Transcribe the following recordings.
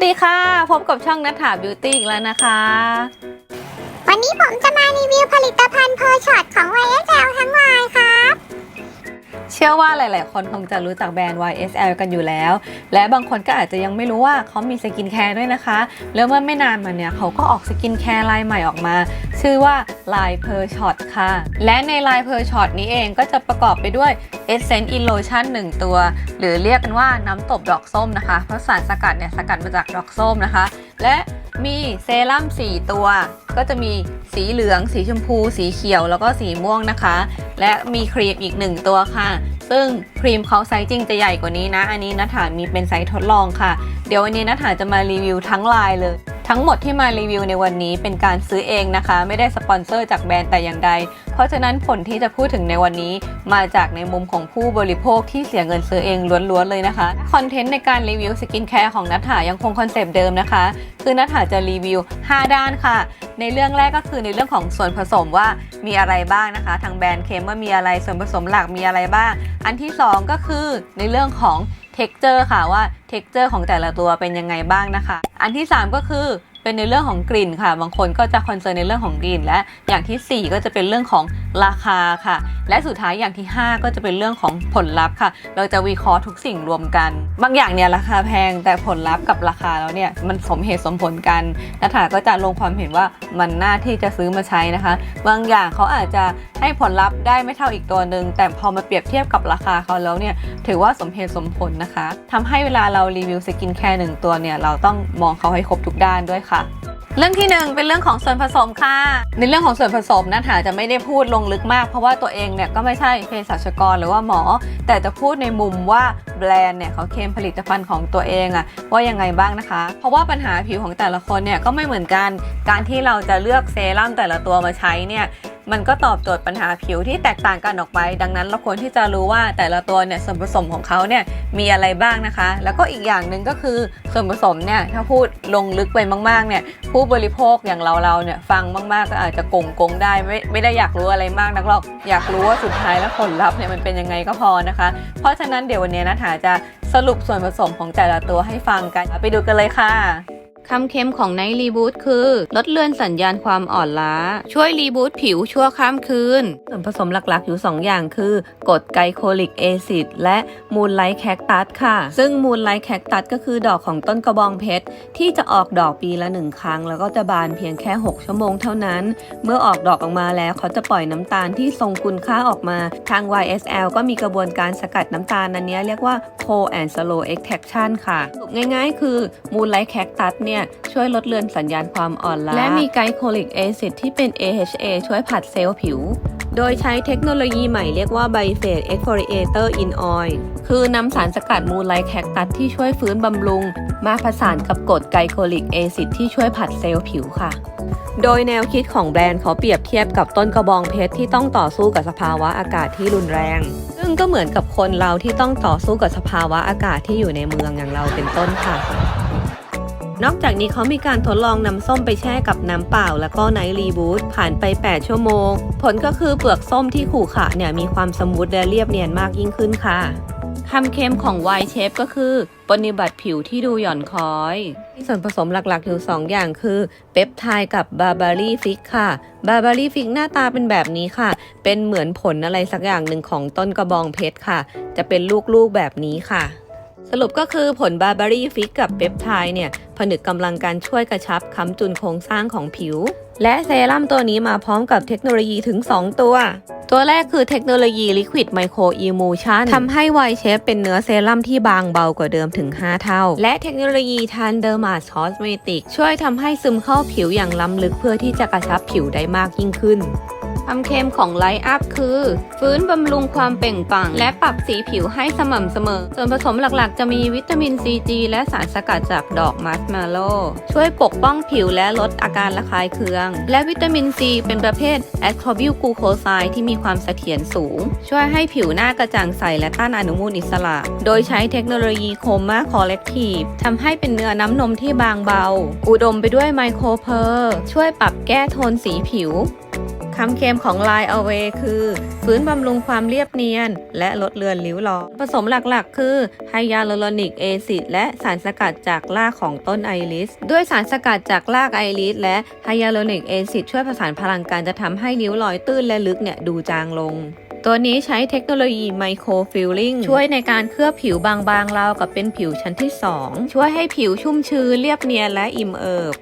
สวัสดีค่ะ พบกับช่องนัทถาบิวตี้อีกแล้วนะคะ วันนี้ผมจะมารีวิวผลิตภัณฑ์เพอร์ช็อตของ YSL ทั้งวายครับ เชื่อว่าหลาย ๆ คนคงจะรู้จักแบรนด์ YSL กันอยู่แล้ว และบางคนก็อาจจะยังไม่รู้ว่าเขามีสกินแคร์ด้วยนะคะ แล้วเมื่อไม่นานมาเนี่ยเขาก็ออกสกินแคร์ลายใหม่ออกมา ชื่อว่าลาย p e r Shot ค่ะ และในลาย p e r Shot นี้เองก็จะประกอบไปด้วย Essence in Lotion 1 ตัว หรือเรียกกันว่าน้ำตบดอกส้มนะคะ เพราะสารสกัดเนี่ยสกัดมาจากดอกส้มนะคะ และมีเซรั่ม4 ตัว ก็จะมีสีเหลือง สีชมพู สีเขียว แล้วก็สีม่วงนะคะ และมีครีมอีก 1 ตัวค่ะ ซึ่งครีมเขาไซส์จริงจะใหญ่กว่านี้นะ อันนี้นัฐามีเป็นไซส์ทดลองค่ะ เดี๋ยววันนี้นัฐาจะมารีวิวทั้งลายเลย ทั้งหมดที่มารีวิวในวันนี้เป็นการซื้อเองนะคะ ไม่ได้สปอนเซอร์จากแบรนด์แต่อย่างใด เพราะฉะนั้นผลที่จะพูดถึงในวันนี้ มาจากในมุมของผู้บริโภคที่เสียเงินซื้อเองล้วนๆเลยนะคะคอนเทนต์ในการรีวิวสกินแคร์ของนัทธายังคงคอนเซปต์เดิมนะคะ คือนัทธาจะรีวิว 5 ด้านค่ะในเรื่องแรกก็คือในเรื่องของส่วนผสมว่ามีอะไรบ้างนะคะ ทางแบรนด์เคมว่ามีอะไรส่วนผสมหลักมีอะไรบ้างอันที่ 2 ก็คือในเรื่องของเท็กเจอร์ค่ะว่าเท็กเจอร์ของแต่ละตัวเป็นยังไงบ้างนะคะ อันที่ 3 ก็คือ เป็นในเรื่องของกลิ่นค่ะ บางคนก็จะคอนเซิร์นในเรื่องของกลิ่น และอย่างทีสี่ 4 ก็จะเป็นเรื่องของราคาค่ะ และสุดท้ายอย่างที่ 5 ก็จะเป็นเรื่องของผลลัพธ์ค่ะ เราจะวิเคราะห์ทุกสิ่งรวมกัน บางอย่างเนี่ยราคาแพงแต่ผลลัพธ์กับราคาแล้วเนี่ยมันสมเหตุสมผลกันนัฐาก็จะลงความเห็นว่ามันน่าที่จะซื้อมาใช้นะคะ บางอย่างเขาอาจจะให้ผลลัพธ์ได้ไม่เท่าอีกตัวหนึ่งแต่พอมาเปรียบเทียบกับราคาเขาแล้วเนี่ยถือว่าสมเหตุสมผลนะคะทำให้เวลาเรารีวิวสกินแคร์หนึ่งตัวเนี่ยเราต้องมองเขาให้ครบทุกด้านด้วยค่ะเรื่องที่หนึ่งเป็นเรื่องของส่วนผสมค่ะ ในเรื่องของส่วนผสมนะคะจะไม่ได้พูดลงลึกมาก เพราะว่าตัวเองเนี่ยก็ไม่ใช่เภสัชกรหรือว่าหมอ แต่จะพูดในมุมว่าแบรนด์เนี่ยเขาเคลมผลิตภัณฑ์ของตัวเองอะว่ายังไงบ้างนะคะ เพราะว่าปัญหาผิวของแต่ละคนเนี่ยก็ไม่เหมือนกัน การที่เราจะเลือกเซรั่มแต่ละตัวมาใช้เนี่ย มันก็ตอบโจทย์ปัญหาผิวที่แตกต่างกันออกไป ดังนั้นเราควรที่จะรู้ว่าแต่ละตัวเนี่ยส่วนผสมของเขาเนี่ยมีอะไรบ้างนะคะ แล้วก็อีกอย่างหนึ่งก็คือส่วนผสมเนี่ยถ้าพูดลงลึกไปมากๆเนี่ยผู้บริโภคอย่างเราเราเนี่ยฟังมากๆก็อาจจะกงกงได้ไม่ไม่ได้อยากรู้อะไรมากนักหรอกอยากรู้ว่าสุดท้ายแล้วผลลัพธ์เนี่ยมันเป็นยังไงก็พอนะคะ เพราะฉะนั้นเดี๋ยววันนี้นะถาจะสรุปส่วนผสมของแต่ละตัวให้ฟังกัน ไปดูกันเลยค่ะ คำเค็มของไนท์รีบูตคือลดเลือนสัญญาณความอ่อนล้า ช่วยรีบูตผิวชั่วข้ามคืน ส่วนผสมหลักๆ อยู่ 2 อย่างคือกรดไกลโคลิกแอซิดและมูลไลท์แคคตัสค่ะ ซึ่งมูลไลท์แคคตัสก็คือดอกของต้นกระบองเพชร ที่จะออกดอกปีละหนึ่งครั้ง แล้วก็จะบานเพียงแค่ 6 ชั่วโมงเท่านั้น เมื่อออกดอกออกมาแล้วเขาจะปล่อยน้ำตาลที่ทรงคุณค่าออกมา ทาง YSL ก็มีกระบวนการสกัดน้ำตาลอันนี้เรียกว่า Cold and Slow Extraction ค่ะสรุปง่าย ๆ คือมูลไลท์แคคตัสเนี่ยช่วยลดเลือนสัญญาณความอ่อนล้า และมีไกลโคลิกแอซิดที่เป็น AHA ช่วยผัดเซลล์ผิว โดยใช้เทคโนโลยีใหม่เรียกว่า Biphase Exfoliator in Oil คือนำสารสกัดมูลไลทแคคตัสที่ช่วยฟื้นบำรุง มาผสานกับกรดไกลโคลิกแอซิดที่ช่วยผัดเซลล์ผิวค่ะโดยแนวคิดของแบรนด์เขาเปรียบเทียบกับต้นกระบองเพชรที่ต้องต่อสู้กับสภาวะอากาศที่รุนแรง ซึ่งก็เหมือนกับคนเราที่ต้องต่อสู้กับสภาวะอากาศที่อยู่ในเมืองอย่างเราเป็นต้นค่ะ นอกจากนี้เขามีการทดลองนำส้มไปแช่กับน้ำเปล่า แล้วก็ไนท์รีบูทผ่านไป 8 ชั่วโมง ผลก็คือเปลือกส้มที่ขูขระเนี่ยมีความสมูทและเรียบเนียนมากยิ่งขึ้นค่ะคำเค็มของไวท์เชฟก็คือปฏิบัติผิวที่ดูหย่อนคล้อยส่วนผสมหลักๆอยู่2อย่างคือเปปไทด์กับบาบารี่ฟิกค่ะ บาบารี่ฟิกหน้าตาเป็นแบบนี้ค่ะ เป็นเหมือนผลอะไรสักอย่างหนึ่งของต้นกระบองเพชรค่ะ จะเป็นลูกๆแบบนี้ค่ะ สรุปก็คือผลบาบารี่ฟิกกับเปปไทด์เนี่ย ผนึกกำลังการช่วยกระชับค้ำจุนโครงสร้างของผิว และเซรั่มตัวนี้มาพร้อมกับเทคโนโลยีถึง 2 ตัว ตัวแรกคือเทคโนโลยี Liquid Micro Emulsion ทำให้ไวเชฟเป็นเนื้อเซรั่มที่บางเบากว่าเดิมถึง 5 เท่า และเทคโนโลยี Tan Derma Cosmetic ช่วยทำให้ซึมเข้าผิวอย่างล้ำลึกเพื่อที่จะกระชับผิวได้มากยิ่งขึ้น ความเค็มของไลท์อัพคือ ฟื้นบำรุงความเปล่งปลั่ง และปรับสีผิวให้สม่ำเสมอ ส่วนผสมหลักๆ จะมีวิตามินซีจีและสารสกัดจากดอกมัสมาโลช่วยปกป้องผิวและลดอาการระคายเคือง และวิตามินซีเป็นประเภทแอสคอบิลกูโคไซที่มีความเสถียรสูง ช่วยให้ผิวหน้ากระจ่างใสและต้านอนุมูลอิสระ โดยใช้เทคโนโลยีโคมาคอลเลกทีฟทำให้เป็นเนื้อน้ำนมที่บางเบา อุดมไปด้วยไมโครเพอร์ ช่วยปรับแก้โทนสีผิว คำเค็มของ Line Away คือฟื้นบำรุงความเรียบเนียน และลดเลือนริ้วรอยผสมหลักๆ คือไฮยาลูรอนิกแอซิดและสารสกัดจากรากของต้นไอริส ด้วยสารสกัดจากรากไอริส และไฮยาลูรอนิกแอซิดช่วยผสานพลังการจะทำให้ริ้วรอยตื้นและลึกเนี่ยดูจางลงตัวนี้ใช้เทคโนโลยีไมโครฟิลลิ่งช่วยในการเคลือบผิวบางๆราวกับเป็นผิวชั้นที่ 2 ช่วยให้ผิวชุ่มชื้นเรียบเนียนและอิ่มเอิบ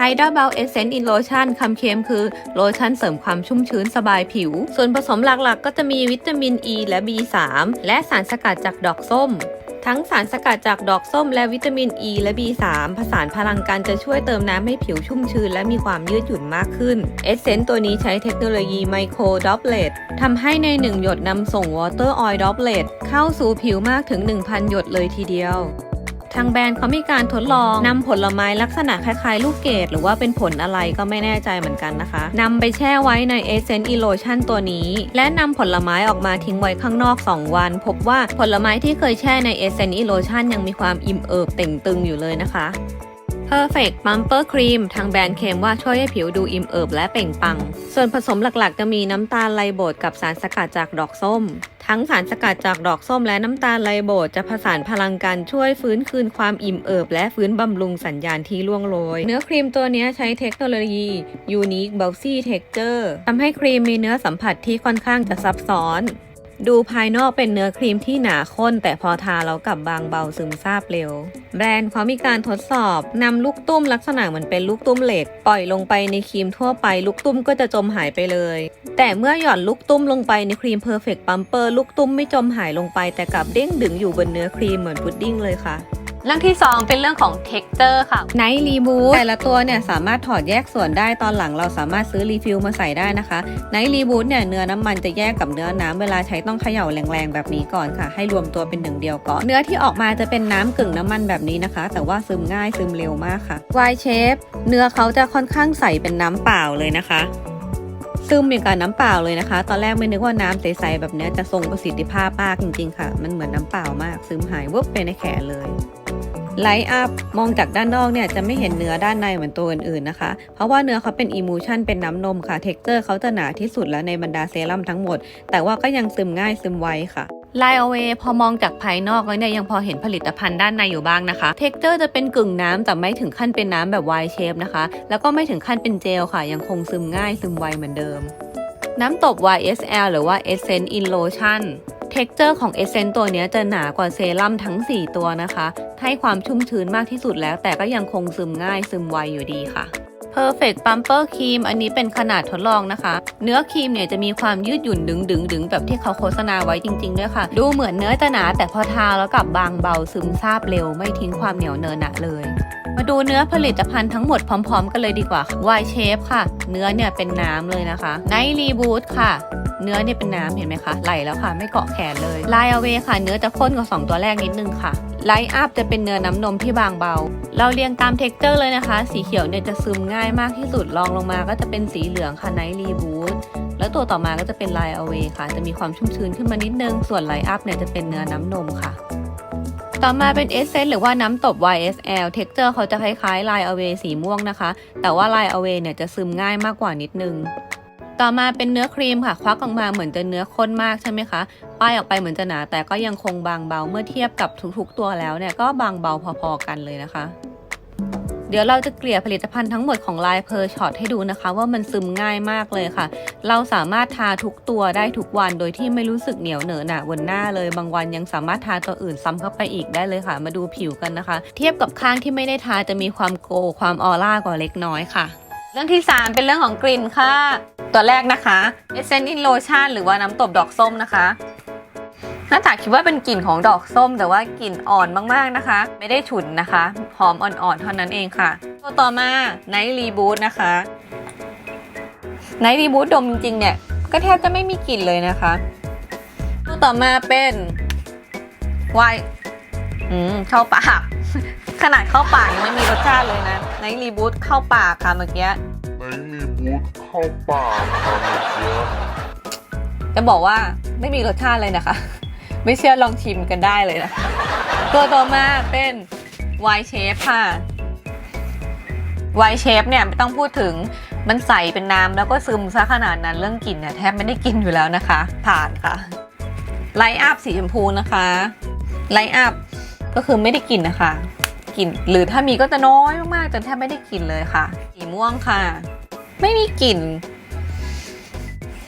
ไฮดราเบลเอเซนต์อินโลชั่นคำเค็มคือโลชั่นเสริมความชุ่มชื้นสบายผิว ส่วนผสมหลักๆ ก็จะมีวิตามินอ e ีและ B3 และสารสกัดจากดอกส้ม ทั้งสารสกัดจากดอกส้มและวิตามินอ e ีและ B3 ผสานพลังกันจะช่วยเติมน้ำให้ผิวชุ่มชื้นและมีความยืดหยุ่นมากขึ้นเอเซนต์ตัวนี้ใช้เทคโนโลยีไมโครดอปเลตทำให้ใน1หยดนำส่งวอเตอร์ออยล์ดอปเลตเข้าสู่ผิวมากถึง 1,000 หยดเลยทีเดียว ทางแบรนด์เขามีการทดลองนำผลไม้ลักษณะคล้ายๆ ลูกเกดหรือว่าเป็นผลอะไรก็ไม่แน่ใจเหมือนกันนะคะนำไปแช่ไว้ในเอเซนต์อีโลชั่นตัวนี้ และนำผลไม้ออกมาทิ้งไว้ข้างนอก 2 วัน พบว่าผลไม้ที่เคยแช่ในเอเซนต์อีโลชั่นยังมีความอิ่มเอิบเต่งตึงอยู่เลยนะคะ Perfect Bumper Cream ทางแบรนด์เคมว่าช่วยให้ผิวดูอิ่มเอิบและเปล่งปลัง ส่วนผสมหลักๆ จะมีน้ำตาลไลโบดกับสารสกัดจากดอกส้ม ทั้งสารสกัดจากดอกส้มและน้ำตาลไลโบดจะผสานพลังกันช่วยฟื้นคืนความอิ่มเอิบ และฟื้นบำรุงสัญญาณที่ล่วงโรย เนื้อครีมตัวนี้ใช้เทคโนโลยี Unique Bouncy Texture ทำให้ครีมมีเนื้อสัมผัสที่ค่อนข้างจะซับซ้อน ดูภายนอกเป็นเนื้อครีมที่หนาข้น แต่พอทาแล้วกลับบางเบาซึมซาบเร็ว แบรนด์เขามีการทดสอบนำลูกตุ้มลักษณะเหมือนเป็นลูกตุ้มเหล็ก ปล่อยลงไปในครีมทั่วไปลูกตุ้มก็จะจมหายไปเลย แต่เมื่อหย่อนลูกตุ้มลงไปในครีม Perfect Bumper ลูกตุ้มไม่จมหายลงไป แต่กลับเด้งดึงอยู่บนเนื้อครีมเหมือนพุดดิ้งเลยค่ะ รื่องที่ 2 เป็นเรื่องของ texture ค่ะไนท์รีบูทแต่ละตัวเนี่ยสามารถถอดแยกส่วนได้ตอนหลังเราสามารถซื้อรีฟิลมาใส่ได้นะคะไนท์รีบูทเนี่ยเนื้อน้ำมันจะแยกกับเนื้อน้ำเวลาใช้ต้องเขย่าแรงๆ แบบนี้ก่อนค่ะ ให้รวมตัวเป็นหนึ่งเดียวก่อน เนื้อที่ออกมาจะเป็นน้ำกึ่งน้ำมันแบบนี้นะคะ แต่ว่าซึมง่ายซึมเร็วมากค่ะ Y shape เนื้อเขาจะค่อนข้างใสเป็นน้ำเปล่าเลยนะคะซึมอย่างกับน้ำเปล่าเลยนะคะ ตอนแรกไม่นึกว่าน้ำใสๆแบบนี้จะทรงประสิทธิภาพมากจริงๆค่ะ มันเหมือนน้ำเปล่ามาก ซึมหายวุบไปในแขนเลย ไลท์อัพมองจากด้านนอกเนี่ยจะไม่เห็นเนื้อด้านในเหมือนตัวอื่นๆนะคะ เพราะว่าเนื้อเขาเป็นอิมูชันเป็นน้ำนมค่ะเท็กเจอร์เขาจะหนาที่สุดแล้วในบรรดาเซรั่มทั้งหมด แต่ว่าก็ยังซึมง่ายซึมไวค่ะไลโอเวพอมองจากภายนอกแล้วเนี่ยยังพอเห็นผลิตภัณฑ์ด้านในอยู่บ้างนะคะเท็กเจอร์จะเป็นกึ่งน้ำแต่ไม่ถึงขั้นเป็นน้ำแบบไวเชฟนะคะ แล้วก็ไม่ถึงขั้นเป็นเจลค่ะ ยังคงซึมง่ายซึมไวเหมือนเดิม น้ำตบ YSL หรือว่า Essence in Lotion เท็กเจอร์ของ Essence ตัวนี้จะหนากว่าเซรั่มทั้ง 4 ตัวนะคะ ให้ความชุ่มชื้นมากที่สุดแล้ว แต่ก็ยังคงซึมง่ายซึมไวอยู่ดีค่ะ Perfect Pumper Cream อันนี้เป็นขนาดทดลองนะคะ เนื้อครีมเนี่ยจะมีความยืดหยุ่นดึงดึงดึงแบบที่เขาโฆษณาไว้จริงๆด้วยค่ะ ดูเหมือนเนื้อจะหนาแต่พอทาแล้วกลับบางเบาซึมซาบเร็วไม่ทิ้งความเหนียวเนินหนะเลย มาดูเนื้อผลิตภัณฑ์ทั้งหมดพร้อม ๆ กันเลยดีกว่าค่ะ Y Shape ค่ะ เนื้อเนี่ยเป็นน้ำเลยนะคะ Night Reboot ค่ะ เนื้อเนี่ยเป็นน้ำเห็นไหมคะไหลแล้วค่ะ ไม่เกาะแขนเลย Line Away ค่ะ เนื้อจะข้นกว่า 2 ตัวแรกนิดนึงค่ะ Light Up จะเป็นเนื้อน้ำนมที่บางเบา เราเรียงตามเท็กเจอร์เลยนะคะ สีเขียวเนี่ยจะซึมง่ายมากที่สุดรองลงมาก็จะเป็นสีเหลืองค่ะ Night Reboot แล้วตัวต่อมาก็จะเป็น Line Away ค่ะ จะมีความชุ่มชื้นขึ้นมานิดนึง ส่วน Light Up เนี่ยจะเป็นเนื้อน้ำนมค่ะต่อมาเป็น Essence หรือว่าน้ำตบ YSL Texture เขาจะคล้ายๆ Line Away สีม่วงนะคะ แต่ว่า Line Away เนี่ยจะซึมง่ายมากกว่านิดนึง ต่อมาเป็นเนื้อครีมค่ะ ควักออกมาเหมือนจะเนื้อข้นมากใช่ไหมคะ ป้ายออกไปเหมือนจะหนา แต่ก็ยังคงบางเบาเมื่อเทียบกับทุกๆ ตัวแล้วเนี่ยก็บางเบาพอๆกันเลยนะคะ เดี๋ยวเราจะเกลี่ยผลิตภัณฑ์ทั้งหมดของ Line Per Shot ให้ดูนะคะ ว่ามันซึมง่ายมากเลยค่ะ เราสามารถทาทุกตัวได้ทุกวันโดยที่ไม่รู้สึกเหนียวเหนอะหนะบนหน้าเลย บางวันยังสามารถทาตัวอื่นซ้ำเข้าไปอีกได้เลยค่ะ มาดูผิวกันนะคะ เทียบกับข้างที่ไม่ได้ทาจะมีความโกวความออร่ากว่าเล็กน้อยค่ะ รื่องที่ 3 เป็นเรื่องของกลิ่นค่ะ ตัวแรกนะคะ Essence in Lotion หรือว่าน้ำตบดอกส้มนะคะหน้าตาคิดว่าเป็นกลิ่นของดอกส้ม แต่ว่ากลิ่นอ่อนมากๆนะคะ ไม่ได้ฉุนนะคะ หอมอ่อนๆเท่านั้นเองค่ะ ตัวต่อมา Night Reboot นะคะ Night Reboot ดมจริงๆเนี่ยก็แทบจะไม่มีกลิ่นเลยนะคะ ตัวต่อมาเป็นไวน์อืมเข้าปาก ขนาดเข้าปากยังไม่มีรสชาติเลยนะ Night Reboot เข้าปากค่ะเมื่อกี้ ในรีบูทเข้าป่าค่ะเมื่อกี้จะบอกว่าไม่มีรสชาติเลยนะคะ ไม่เชื่อลองชิมกันได้เลยนะตัวต่อมาเป็นไวน์เชฟค่ะไวน์เชฟเนี่ยไม่ต้องพูดถึงมันใสเป็นน้ำแล้วก็ซึมซะขนาดนั้นเรื่องกลิ่นเนี่ยแทบไม่ได้กินอยู่แล้วนะคะ ผ่านค่ะไลท์อัพสีชมพูนะคะไลท์อัพก็คือไม่ได้กลิ่นนะคะกลิ่นหรือถ้ามีก็จะน้อยมากๆจนแทบไม่ได้กลิ่นเลยค่ะ สีม่วงค่ะ ไม่มีกลิ่น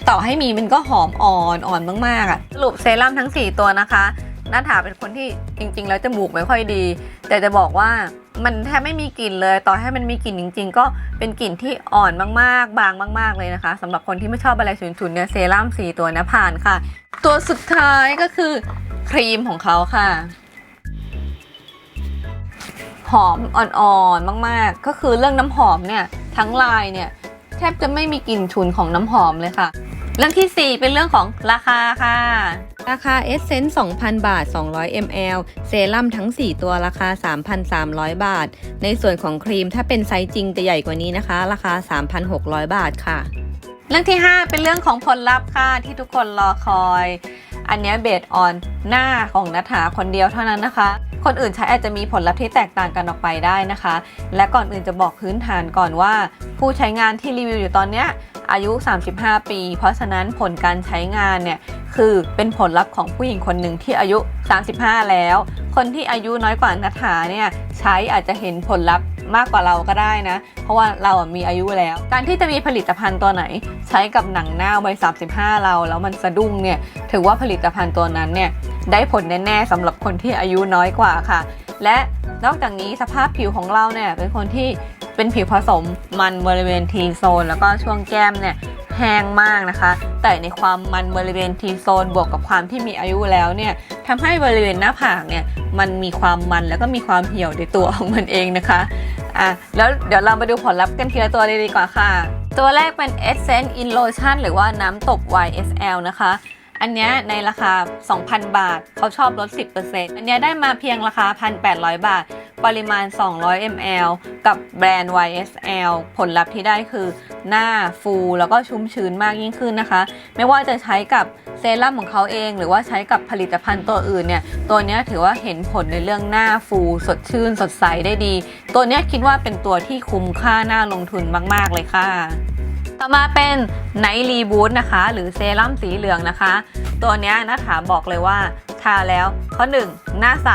ต่อให้มีมันก็หอมอ่อนอ่อนมากๆอะสรุปเซรั่มทั้ง 4 ตัวนะคะน้าถาเป็นคนที่จริง ๆ แล้วจมูกไม่ค่อยดี แต่จะบอกว่ามันแทบไม่มีกลิ่นเลย ต่อให้มันมีกลิ่นจริง ๆ ก็เป็นกลิ่นที่อ่อนมากๆ บางมาก ๆ เลยนะคะสำหรับคนที่ไม่ชอบอะไรฉุนๆเนี่ยเซรั่ม4ตัวนะผ่านค่ะ ตัวสุดท้ายก็คือครีมของเขาค่ะ หอมอ่อนๆมาก ๆ ก็คือเรื่องน้ำหอมเนี่ยทั้งลายเนี่ย แทบจะไม่มีกลิ่นฉุนของน้ำหอมเลยค่ะ เรื่องทีสี่ 4 เป็นเรื่องของราคาค่ะ ราคาเอสเซนต์2,000 บาท 200 ml เซรั่มทั้ง 4 ตัวราคา 3,300 บาท ในส่วนของครีมถ้าเป็นไซส์จริงจะใหญ่กว่านี้นะคะ ราคา 3,600 บาทค่ะ เรื่องที่ 5 เป็นเรื่องของผลลัพธ์ค่ะที่ทุกคนรอคอย อันนี้เบสออนหน้าของนัฐาคนเดียวเท่านั้นนะคะ คนอื่นใช้อาจจะมีผลลัพธ์ที่แตกต่างกันออกไปได้นะคะ และก่อนอื่นจะบอกพื้นฐานก่อนว่า ผู้ใช้งานที่รีวิวอยู่ตอนเนี้ยอายุ 35 ปี เพราะฉะนั้นผลการใช้งานเนี่ยคือเป็นผลลัพธ์ของผู้หญิงคนหนึ่งที่อายุ 35 แล้ว คนที่อายุน้อยกว่านัฐาเนี่ยใช้อาจจะเห็นผลลัพธ์ มากกว่าเราก็ได้นะ เพราะว่าเราอะมีอายุแล้ว การที่จะมีผลิตภัณฑ์ตัวไหน ใช้กับหนังหน้าวัย35 เรา แล้วมันสะดุ้งเนี่ยถือว่าผลิตภัณฑ์ตัวนั้นเนี่ยได้ผลแน่ๆสำหรับคนที่อายุน้อยกว่าค่ะ และนอกจากนี้สภาพผิวของเราเนี่ยเป็นคนที่เป็นผิวผสมมันบริเวณทีโซน แล้วก็ช่วงแก้มเนี่ย แห้งมากนะคะ แต่ในความมันบริเวณทีโซนบวกกับความที่มีอายุแล้วเนี่ยทำให้บริเวณหน้าผากเนี่ยมันมีความมันแล้วก็มีความเหี่ยวในตัวของมันเองนะคะอะแล้วเดี๋ยวเรามาดูผลลัพธ์กันทีละตัวเลยดีกว่าค่ะ ตัวแรกเป็น Essence in Lotion หรือว่าน้ำตบ YSL นะคะ อันเนี้ยในราคา 2,000 บาท เขาชอบลด 10%อันเนี้ยได้มาเพียงราคา 1,800 บาท ปริมาณ 200 ml กับแบรนด์ YSL ผลลัพธ์ที่ได้คือหน้าฟูแล้วก็ชุ่มชื้นมากยิ่งขึ้นนะคะ ไม่ว่าจะใช้กับเซรั่มของเขาเอง หรือว่าใช้กับผลิตภัณฑ์ตัวอื่นเนี่ย ตัวเนี้ยถือว่าเห็นผลในเรื่องหน้าฟูสดชื่น สดใสได้ดี ตัวเนี้ยคิดว่าเป็นตัวที่คุ้มค่าน่าลงทุนมาก ๆ เลยค่ะ ต่อมาเป็นไนท์รีบูทนะคะ หรือเซรั่มสีเหลืองนะคะ ตัวนี้ยนาถาบอกเลยว่าทาแล้วข้อ 1 หน้าใส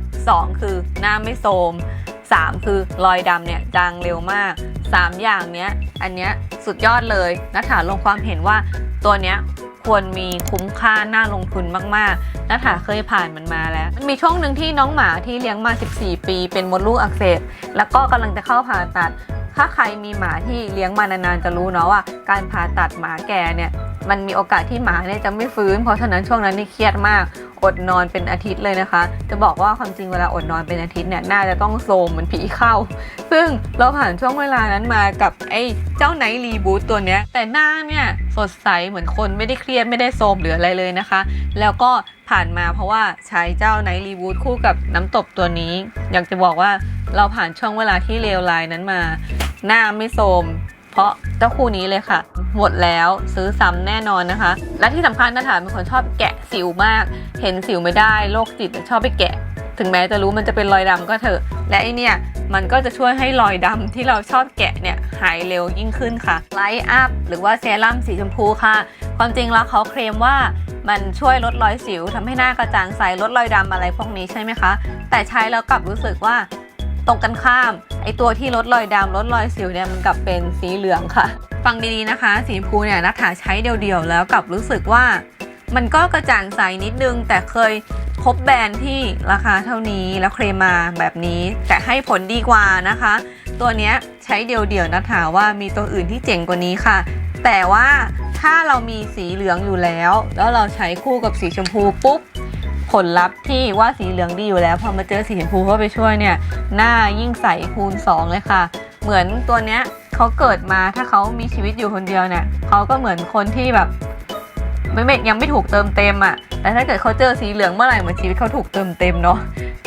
2 คือหน้าไม่โทม3 คือรอยดำเนี่ยจางเร็วมาก 3 อย่างเนี้ยอันเนี้ยสุดยอดเลยนาถาลงความเห็นว่าตัวเนี้ยควรมีคุ้มค่าน่าลงทุนมากๆนาถาเคยผ่านมันมาแล้ว มันมีช่วงหนึ่งที่น้องหมาที่เลี้ยงมา 14 ปี เป็นมดลูกอักเสบ แล้วก็กำลังจะเข้าผ่าตัด ถ้าใครมีหมาที่เลี้ยงมานานๆจะรู้เนาะว่า การผ่าตัดหมาแก่เนี่ยมันมีโอกาสที่หมาเนี่ยจะไม่ฟื้น เพราะฉะนั้นช่วงนั้นนี่เครียดมาก อดนอนเป็นอาทิตย์เลยนะคะ จะบอกว่าความจริงเวลาอดนอนเป็นอาทิตย์เนี่ยน่าจะต้องโซมเหมันผีเข้า ซึ่งเราผ่านช่วงเวลานั้นมากับไอ้เจ้าไนท์รีบูตตัวเนี้ย แต่หน้าเนี่ยสดใสเหมือนคนไม่ได้เครียดไม่ได้โซมหรืออะไรเลยนะคะ แล้วก็ผ่านมาเพราะว่าใช้เจ้าไนท์รีบูตคู่กับน้ำตบตัวนี้ อยากจะบอกว่าเราผ่านช่วงเวลาที่เลวร้ายนั้นมา หน้าไม่โทรม เพราะเจ้าคู่นี้เลยค่ะ หมดแล้วซื้อซ้ำแน่นอนนะคะ และที่สำคัญนะถาเป็นคนชอบแกะสิวมาก เห็นสิวไม่ได้โรคจิตชอบไปแกะ ถึงแม้จะรู้มันจะเป็นรอยดำก็เถอะ และไอเนี่ยมันก็จะช่วยให้รอยดำที่เราชอบแกะเนี่ยหายเร็วยิ่งขึ้นค่ะไลท์อัพหรือว่าเซรั่มสีชมพูค่ะ ความจริงแล้วเขาเคลมว่ามันช่วยลดรอยสิวทำให้หน้ากระจ่างใสลดรอยดำอะไรพวกนี้ใช่ไหมคะ แต่ใช้แล้วกลับรู้สึกว่า ตรงกันข้าม ไอตัวที่ลดรอยดำลดรอยสิวเนี่ยมันกลับเป็นสีเหลืองค่ะ ฟังดีๆนะคะ สีชมพูเนี่ยนักถาใช้เดียวๆ แล้วกลับรู้สึกว่า มันก็กระจ่างใสนิดนึง แต่เคยพบแบรนด์ที่ราคาเท่านี้แล้วเคลมมาแบบนี้ แต่ให้ผลดีกว่านะคะ ตัวเนี้ยใช้เดียวๆนักถาว่ามีตัวอื่นที่เจ๋งกว่านี้ค่ะ แต่ว่าถ้าเรามีสีเหลืองอยู่แล้ว แล้วเราใช้คู่กับสีชมพูปุ๊บ ผลลัพธ์ที่ว่าสีเหลืองดีอยู่แล้วพอมาเจอสีชมพูเข้าไปช่วยเนี่ยหน้ายิ่งใสคูณ 2 เลยค่ะ เหมือนตัวเนี้ยเขาเกิดมาถ้าเขามีชีวิตอยู่คนเดียวเนี่ยเขาก็เหมือนคนที่แบบไม่ไม่ยังไม่ถูกเติมเต็มอะ่ะแต่ถ้าเกิดเขาเจอสีเหลืองเมื่อไหร่เหมือนชีวิตเขาถูกเติมเต็มเนาะ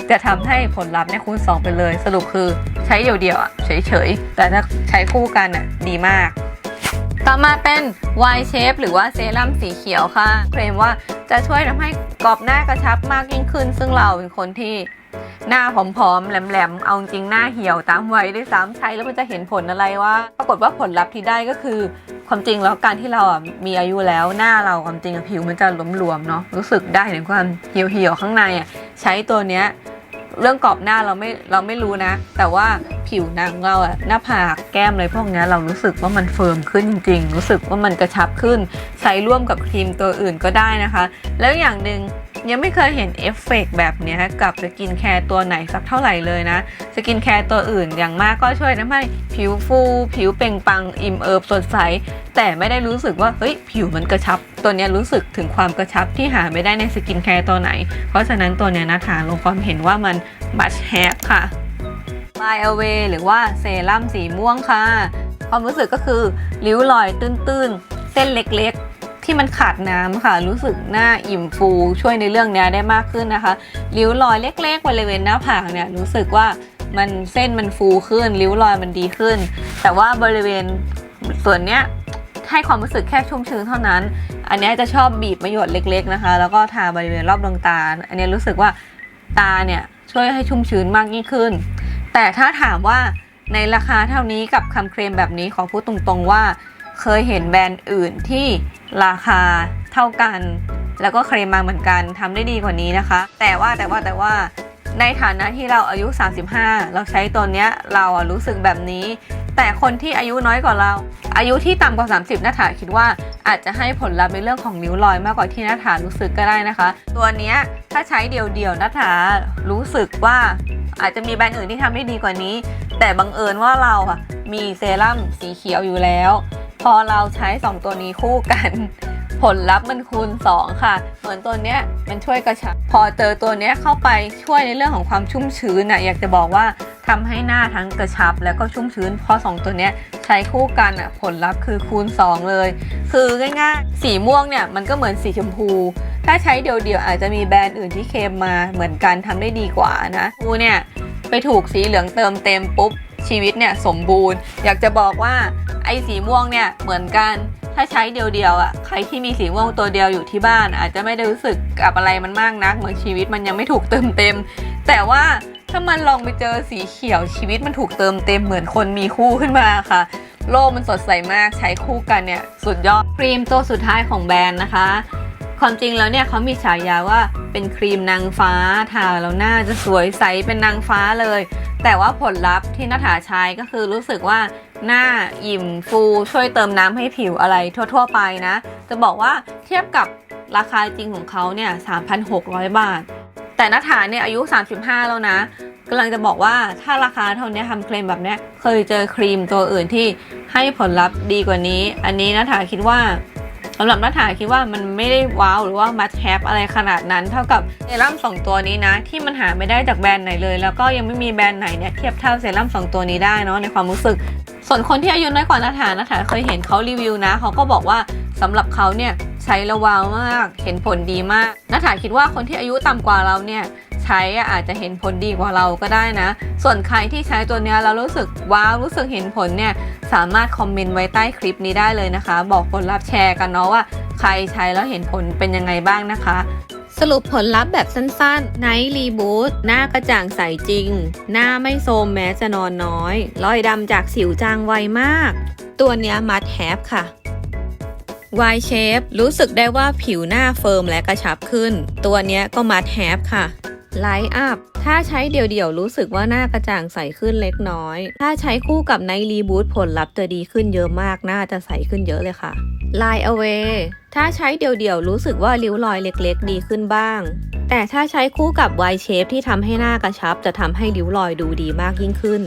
จะทำให้ผลลัพธ์เนี่ยคูณ 2 ไปเลย สรุปคือใช้เดี่ยวๆอะเฉยๆแต่ถ้าใช้คู่กันอะดีมาก ต่อมาเป็น Y Shape หรือว่าเซรั่มสีเขียวค่ะ เคลมว่าจะช่วยทำให้กรอบหน้ากระชับมากยิ่งขึ้น ซึ่งเราเป็นคนที่หน้าผอมๆ แหลมๆ เอาจริงหน้าเหี่ยวตามวัยด้วยซ้ำใช้แล้วมันจะเห็นผลอะไรว่า ปรากฏว่าผลลัพธ์ที่ได้ก็คือ ความจริงแล้วการที่เราอะมีอายุแล้วหน้าเราความจริงผิวมันจะหลวมๆเนาะรู้สึกได้ถึงความเหี่ยวๆข้างในอะใช้ตัวเนี้ย เรื่องกรอบหน้าเราไม่เราไม่รู้นะ แต่ว่าผิวหนังเราอะหน้าผากแก้มอะไรพวกนี้เรารู้สึกว่ามันเฟิร์มขึ้นจริง ๆ รู้สึกว่ามันกระชับขึ้น ใช้ร่วมกับครีมตัวอื่นก็ได้นะคะ แล้วอย่างหนึ่ง ยังไม่เคยเห็นเอฟเฟกต์แบบนี้กับสกินแคร์ตัวไหนสักเท่าไหร่เลยนะ สกินแคร์ตัวอื่นอย่างมากก็ช่วยทำให้ผิวฟู ผิวเปล่งปังอิ่มเอิบสดใส แต่ไม่ได้รู้สึกว่าเฮ้ยผิวมันกระชับ ตัวนี้รู้สึกถึงความกระชับที่หาไม่ได้ในสกินแคร์ตัวไหน เพราะฉะนั้นตัวนี้นะคะลงความเห็นว่ามัน must have ค่ะ Fly Away หรือว่าเซรั่มสีม่วงค่ะ ความรู้สึกก็คือริ้วรอยตื้นๆ เส้นเล็กๆ ที่มันขาดน้ำค่ะ รู้สึกหน้าอิ่มฟูช่วยในเรื่องเนี้ยได้มากขึ้นนะคะ ริ้วรอยเล็กๆบริเวณหน้าผากเนี่ยรู้สึกว่ามันเส้นมันฟูขึ้น ริ้วรอยมันดีขึ้น แต่ว่าบริเวณส่วนเนี้ยให้ความรู้สึกแค่ชุ่มชื้นเท่านั้น อันนี้จะชอบบีบมะหยดเล็ก ๆนะคะ แล้วก็ทาบริเวณรอบดวงตา อันนี้รู้สึกว่าตาเนี่ยช่วยให้ชุ่มชื้นมากยิ่งขึ้น แต่ถ้าถามว่าในราคาเท่านี้กับคำเคลมแบบนี้ขอพูดตรงๆว่า เคยเห็นแบรนด์อื่นที่ราคาเท่ากัน แล้วก็เคลมมาเหมือนกันทำได้ดีกว่านี้นะคะ แต่ว่าแต่ว่าแต่ว่าในฐานะที่เราอายุ 35 เราใช้ตัวเนี้ยเราอะรู้สึกแบบนี้ แต่คนที่อายุน้อยกว่าเรา อายุที่ต่ำกว่า 30นาถาคิดว่าอาจจะให้ผลลัพธ์ในเรื่องของนิ้วรอยมากกว่าที่นาถารู้สึกก็ได้นะคะ ตัวเนี้ยถ้าใช้เดี่ยวๆนาถารู้สึกว่าอาจจะมีแบรนด์อื่นที่ทำได้ดีกว่านี้ แต่บังเอิญว่าเราอะมีเซรั่มสีเขียวอยู่แล้ว พอเราใช้ 2 ตัวนี้คู่กัน ผลลัพธ์มันคูณ 2 ค่ะ เหมือนตัวเนี้ยมันช่วยกระชับพอเจอตัวเนี้ยเข้าไปช่วยในเรื่องของความชุ่มชื้นน่ะอยากจะบอกว่าทำให้หน้าทั้งกระชับแล้วก็ชุ่มชื้น พอสองตัวเนี้ยใช้คู่กันอะผลลัพธ์คือคูณ 2 เลย คือง่ายๆ สีม่วงเนี่ยมันก็เหมือนสีชมพู ถ้าใช้เดียวๆอาจจะมีแบรนด์อื่นที่เคมมาเหมือนกันทำได้ดีกว่านะกูเนี่ยไปถูกสีเหลืองเติมเต็มปุ๊บ ชีวิตเนี่ยสมบูรณ์ อยากจะบอกว่าไอ้สีม่วงเนี่ยเหมือนกัน ถ้าใช้เดียวๆอะใครที่มีสีม่วงตัวเดียวอยู่ที่บ้าน อาจจะไม่ได้รู้สึกกับอะไรมันมากนัก เหมือนชีวิตมันยังไม่ถูกเติมเต็ม แต่ว่าถ้ามันลองไปเจอสีเขียวชีวิตมันถูกเติมเต็มเหมือนคนมีคู่ขึ้นมาค่ะ โลกมันสดใสมากใช้คู่กันเนี่ยสุดยอดครีมตัวสุดท้ายของแบรนด์นะคะความจริงแล้วเนี่ยเขามีฉายาว่าเป็นครีมนางฟ้าทาแล้วหน้าจะสวยใสเป็นนางฟ้าเลย แต่ว่าผลลัพธ์ที่นัฐาใช้ก็คือรู้สึกว่าหน้าอิ่มฟูช่วยเติมน้ำให้ผิวอะไรทั่ว ๆ ไปนะ จะบอกว่าเทียบกับราคาจริงของเขาเนี่ย 3,600 บาท แต่นัฐาเนี่ยอายุ 35 แล้วนะกำลังจะบอกว่าถ้าราคาเท่านี้ทำเคลมแบบเนี้ยเคยเจอครีมตัวอื่นที่ให้ผลลัพธ์ดีกว่านี้ อันนี้นัฐาคิดว่า สำหรับนัฐาคิดว่ามันไม่ได้ว้าวหรือว่า must have อะไรขนาดนั้น เท่ากับเซรั่มสองตัวนี้นะ ที่มันหาไม่ได้จากแบรนด์ไหนเลย แล้วก็ยังไม่มีแบรนด์ไหนเนี่ยเทียบเท่าเซรั่มสองตัวนี้ได้เนาะในความรู้สึก ส่วนคนที่อายุน้อยกว่านัฐานัฐาเคยเห็นเขารีวิวนะเขาก็บอกว่าสำหรับเขาเนี่ยใช้แล้วว้าวมากเห็นผลดีมากนัฐาคิดว่าคนที่อายุต่ำกว่าเราเนี่ย ใช้อาจจะเห็นผลดีกว่าเราก็ได้นะ ส่วนใครที่ใช้ตัวนี้แล้วรู้สึกว้าวรู้สึกเห็นผลเนี่ยสามารถคอมเมนต์ไว้ใต้คลิปนี้ได้เลยนะคะ บอกผลลัพธ์แชร์กันเนาะว่า ใครใช้แล้วเห็นผลเป็นยังไงบ้างนะคะสรุปผลลัพธ์แบบสั้นๆ ไนท์รีบูตหน้ากระจ่างใสจริง หน้าไม่โทรมแม้จะนอนน้อย รอยดำจากสิวจางไวมาก ตัวเนี้ยมัดแฮปค่ะ Y shape รู้สึกได้ว่าผิวหน้าเฟิร์มและกระชับขึ้น ตัวเนี้ยก็มัดแฮปค่ะ ไลท์อัพ ถ้าใช้เดี่ยวๆ รู้สึกว่าหน้ากระจ่างใสขึ้นเล็กน้อย ถ้าใช้คู่กับไนท์รีบูตผลลัพธ์จะดีขึ้นเยอะมาก หน้าจะใสขึ้นเยอะเลยค่ะ Line Away ถ้าใช้เดี่ยวๆ รู้สึกว่าริ้วรอยเล็กๆ ดีขึ้นบ้าง แต่ถ้าใช้คู่กับ Y Shape ที่ทำให้หน้ากระชับ จะทำให้ริ้วรอยดูดีมากยิ่งขึ้น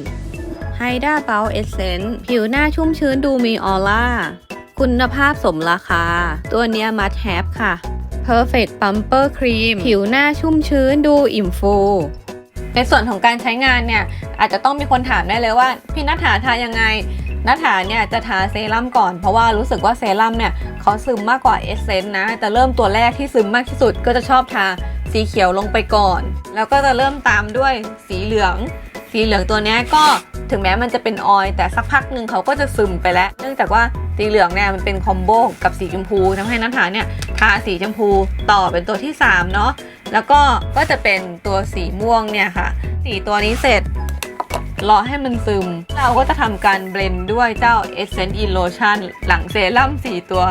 Hida b o w Essence ผิวหน้าชุ่มชื้นดูมีออร่าคุณภาพสมราคา ตัวเนี้ยมัดแฮปค่ะ Perfect Pumper Cream ผิวหน้าชุ่มชื้นดูอิ่มฟู ในส่วนของการใช้งานเนี่ย อาจจะต้องมีคนถามได้เลยว่า พี่นัทธาทายังไงนัทธาเนี่ยจะทาเซรั่มก่อนเพราะว่ารู้สึกว่าเซรั่มเนี่ยเขาซึมมากกว่าเอสเซนต์นะแต่เริ่มตัวแรกที่ซึมมากที่สุดก็จะชอบทาสีเขียวลงไปก่อน แล้วก็จะเริ่มตามด้วยสีเหลือง สีเหลืองตัวนี้ก็ถึงแม้มันจะเป็นออยแต่สักพักหนึ่งเขาก็จะซึมไปแล้ว เนื่องจากว่าสีเหลืองเนี่ยมันเป็นคอมโบกับสีชมพูทำให้นัทธาเนี่ยทาสีชมพูต่อเป็นตัวที่3เนาะแล้วก็ก็จะเป็นตัวสีม่วงเนี่ยค่ะ สีตัวนี้เสร็จรอให้มันซึม เราก็จะทำการเบลนด์ด้วยเจ้า Essence in Lotion หลังเซรั่ม4 ตัว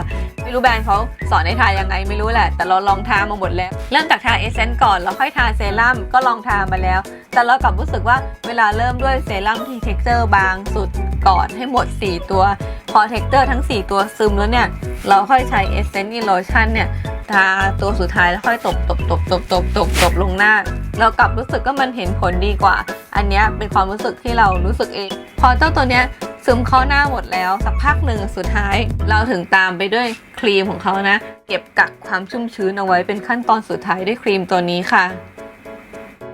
ไม่รู้แบรนด์เขาสอนให้ทายังไงไม่รู้แหละ แต่เราลองทามาหมดแล้ว เริ่มจากทาเอเซนต์ก่อนแล้วค่อยทาเซรั่มก็ลองทามาแล้วแต่เรากลับรู้สึกว่าเวลาเริ่มด้วยเซรั่มที่เท็กเจอร์บางสุดก่อนให้หมด 4 ตัว พอเท็กเจอร์ทั้ง 4 ตัวซึมแล้วเนี่ย เราค่อยใช้ Essence in Lotion เนี่ยทาตัวสุดท้ายแล้วค่อยตบตบตบตบตบตบตบลงหน้า เรากลับรู้สึกว่ามันเห็นผลดีกว่า อันนี้เป็นความรู้สึกที่เรารู้สึกเอง พอเจ้าตัวเนี้ยซึมเข้าหน้าหมดแล้วสักพักหนึ่งสุดท้าย เราถึงตามไปด้วยครีมของเขานะ เก็บกักความชุ่มชื้นเอาไว้เป็นขั้นตอนสุดท้ายด้วยครีมตัวนี้ค่ะ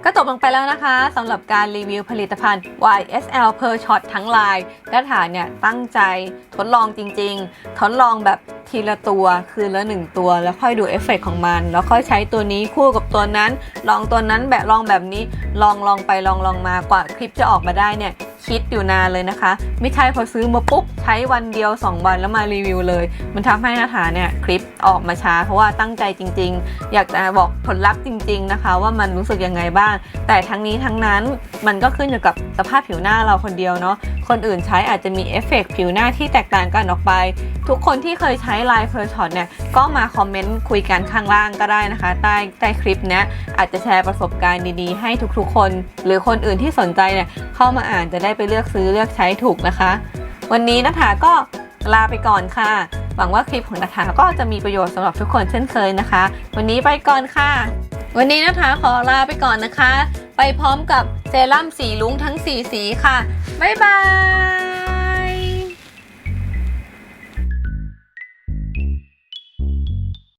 ก็จบลงไปแล้วนะคะสำหรับการรีวิวผลิตภัณฑ์ YSL Per Shot ทั้งลายกระถาเนี่ยตั้งใจทดลองจริง ๆ ทดลองแบบทีละตัวคืนละหนึ่งตัว แล้วค่อยดูเอฟเฟกต์ของมัน แล้วค่อยใช้ตัวนี้คู่กับตัวนั้น ลองตัวนั้นแบบลองแบบนี้ลองลองไปลองลองมากว่าคลิปจะออกมาได้เนี่ย คิดอยู่นานเลยนะคะ ไม่ใช่พอซื้อมาปุ๊บใช้วันเดียว 2 วันแล้วมารีวิวเลย มันทำให้นาถาเนี่ยคลิปออกมาช้า เพราะว่าตั้งใจจริง ๆ อยากจะบอกผลลัพธ์จริง ๆนะคะ ว่ามันรู้สึกยังไงบ้าง แต่ทั้งนี้ทั้งนั้นมันก็ขึ้นอยู่กับสภาพผิวหน้าเราคนเดียวเนาะคนอื่นใช้อาจจะมีเอฟเฟกต์ผิวหน้าที่แตกต่างกันออกไป ทุกคนที่เคยใช้ไลน์เพอร์ช็อตเนี่ยก็มาคอมเมนต์คุยกันข้างล่างก็ได้นะคะ ใต้ใต้คลิปเนี้ยอาจจะแชร์ประสบการณ์ดีๆ ให้ทุกๆคน หรือคนอื่นที่สนใจเนี่ยเข้ามาอ่านจะได้ไปเลือกซื้อเลือกใช้ถูกนะคะ วันนี้นัฐาก็ลาไปก่อนค่ะ หวังว่าคลิปของนัฐาก็จะมีประโยชน์สำหรับทุกคนเช่นเคยนะคะ วันนี้ไปก่อนค่ะ วันนี้นะคะขอลาไปก่อนนะคะ ไปพร้อมกับเซรั่มสีลุ้งทั้ง 4 สีค่ะ บ๊ายบาย